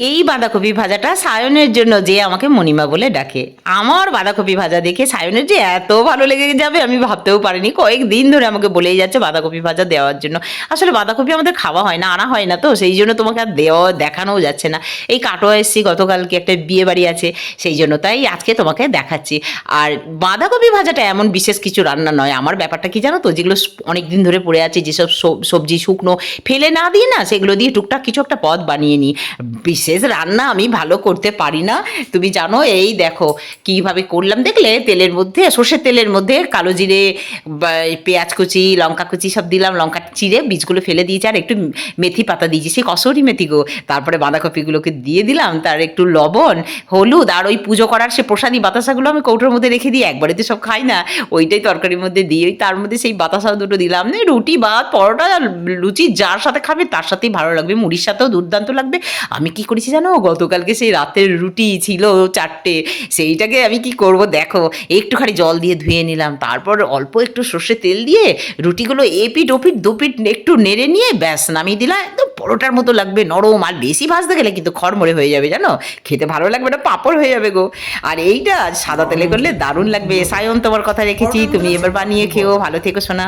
এই বাঁধাকপি ভাজাটা সায়নের জন্য যে আমাকে মণিমা বলে ডাকে। আমার বাঁধাকপি ভাজা দেখে সায়নের যে এত ভালো লেগে যাবে আমি ভাবতেও পারিনি। কয়েকদিন ধরে আমাকে বলেই যাচ্ছে বাঁধাকপি ভাজা দেওয়ার জন্য। আসলে বাঁধাকপি আমাদের খাওয়া হয় না, আনা হয় না তো, সেই জন্য তোমাকে আর দেওয়া, দেখানোও যাচ্ছে না। এই কাটোয়া এসছি, গতকালকে একটা বিয়ে বাড়ি আছে, সেই জন্য তাই আজকে তোমাকে দেখাচ্ছি। আর বাঁধাকপি ভাজাটা এমন বিশেষ কিছু রান্না নয়। আমার ব্যাপারটা কি জানো তো? যেগুলো অনেক দিন ধরে পড়ে আছে, যেসব সব- সবজি শুকনো, ফেলে না দিয়ে না, সেগুলো দিয়ে টুকটাক কিছু একটা পদ বানিয়ে নিই। বিশেষ রান্না আমি ভালো করতে পারি না। তুমি জানো, এই দেখো, কীভাবে করলাম দেখলে, তেলের মধ্যে, সর্ষের তেলের মধ্যে কালো জিরে পেঁয়াজ কুচি, লঙ্কা কুচি সব দিলাম, লঙ্কা চিরে বীজগুলো ফেলে দিয়েছি, আর একটু মেথি পাতা দিয়েছি, সেই কসরি মেথি গো। তারপরে বাঁধাকপিগুলোকে দিয়ে দিলাম, তার একটু লবণ, হলুদ, আর ওই পুজো করার সে প্রসাদি বাতাসাগুলো আমি কৌটোর মধ্যে রেখে দিই, একবারে তো সব খাই না। ওইটাই তরকারির মধ্যে দিয়ে ওই তার মধ্যে সেই বাতাসা দুটো দিলাম রুটি বা পরোটা, লুচি, যার সাথে খাবে তার সাথেই ভালো লাগবে, মুড়ির সাথেও দুর্দান্ত লাগবে। আমি কি করেছি জানো? গতকালকে সেই রাতের রুটি ছিল চারটে। সেইটাকে আমি কি করব? দেখো একটুখানি জল দিয়ে ধুয়ে নিলাম। তারপর অল্প একটু সর্ষে তেল দিয়ে রুটিগুলো এপিট ওপিট দুপিট একটু নেড়ে নিয়ে ব্যাস নামিয়ে দিলাম। একদম পরোটার মতো লাগবে নরম। আর বেশি ভাজতে গেলে কিন্তু খড়মড়ে হয়ে যাবে জানো? খেতে ভালো লাগবে না পাপড় হয়ে যাবে গো। আর এইটা সাদা তেলে করলে দারুণ লাগবে। সায়ন তোমার কথা রেখেছি। তুমি এবার বানিয়ে খেও। ভালো থেকো শোনা